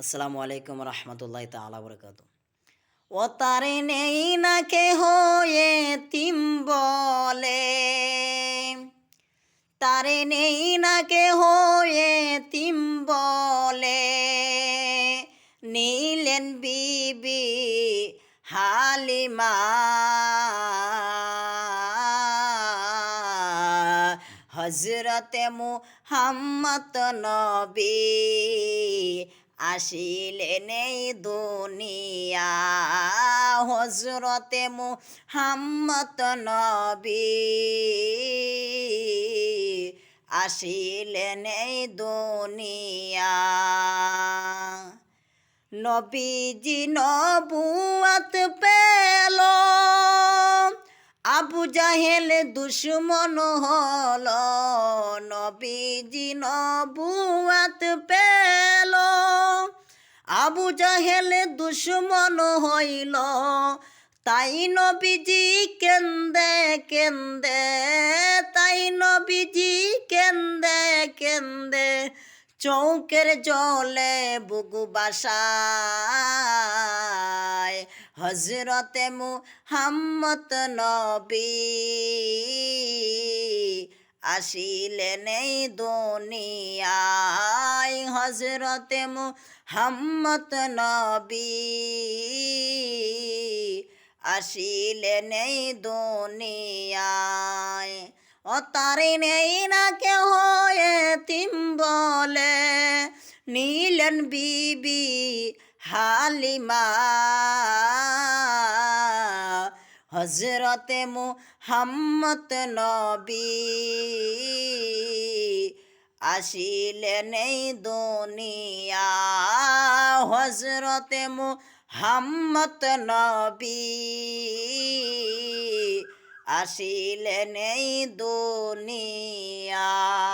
আসসালামু আলাইকুম রহমতুল্লাহ তালা বরকাত ও তারে নেই না কে হয়ে তিম বলে। তারে নেই না কে হয়ে তিম বলে। নীলেন বিবি হালিমা। হজরতে মুহাম্মদ নবী। আসিলেন এই দুনিয়া। হজরতে মুহাম্মদ নবী আসিলেন এই দুনিয়া। নবীজি নবুয়াত পেল। আবু জাহেল দুশ্মন হল। নবীজি নবুয়াত আবু জাহেল দুশ্মন হইল। তাই নবীজি কেন্দে কেন্দে, তাই নবীজি কেন্দে কেন্দে চৌকের জলে বুগু বাসায়। হজরতে মুহাম্মদ নবী আসিলেন এই দুনিয়ায় হজরতে মুহাম্মদ নবী আসিলেন এই দুনিয়ায়। ও তারে নেই না কে হয়ে তিম বলে, নীলেন বিবি হালিমা। হজরতে মুহাম্মদ নবী আসিলেন এই দুনিয়া। হজরতে মুহাম্মদ নবী। আসিলেন নেই দুনিয়া।